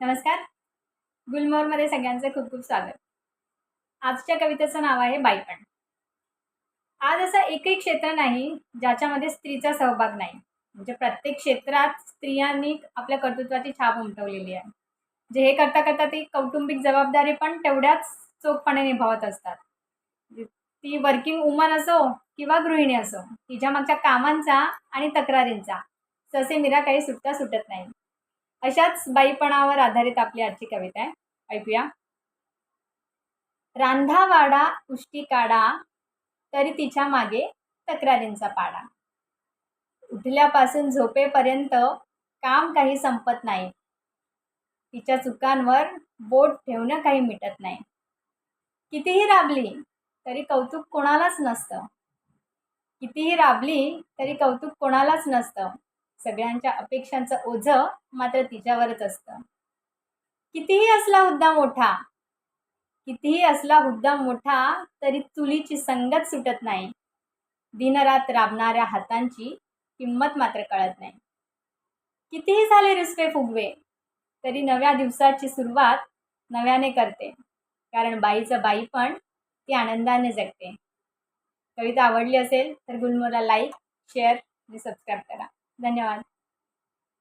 नमस्कार. गुलमोरमध्ये सगळ्यांचं खूप खूप स्वागत. आजच्या कवितेचं नाव आहे बायपण आज असं एकही क्षेत्र नाही ज्याच्यामध्ये स्त्रीचा सहभाग नाही. म्हणजे प्रत्येक क्षेत्रात स्त्रियांनी आपल्या कर्तृत्वाची छाप उमटवलेली आहे. जे हे करता करता ती कौटुंबिक जबाबदारी पण तेवढ्याच चोखपणे निभावत असतात. ती वर्किंग वुमन असो किंवा गृहिणी असो तिच्या मागच्या कामांचा आणि तक्रारींचा ससे मिरा काही सुटता सुटत नाही. अशाच बाईपणावर आधारित आपली आजची कविता आहे. ऐकूया. रांधावाडा उष्टी काढा तरी तिच्यामागे तक्रारींचा पाडा. उठल्यापासून झोपेपर्यंत काम काही संपत नाही. तिच्या चुकांवर बोट ठेवणं काही मिटत नाही. कितीही राबली तरी कौतुक कोणालाच नसतं. कितीही राबली तरी कौतुक कोणालाच नसतं. सगळ्यांच्या अपेक्षांचं ओझं मात्र तिच्यावरच असतं. कितीही असला हुद्दा मोठा कितीही असला हुद्दा मोठा तरी चुलीची संगत सुटत नाही. दिनरात राबणाऱ्या हातांची किंमत मात्र कळत नाही. कितीही झाले रिस्वे फुगवे तरी नव्या दिवसाची सुरुवात नव्याने करते. कारण बाईचं बाई पण ती आनंदाने जगते. कविता आवडली असेल तर गुलमोला लाईक शेअर आणि सबस्क्राईब करा. 咱俩。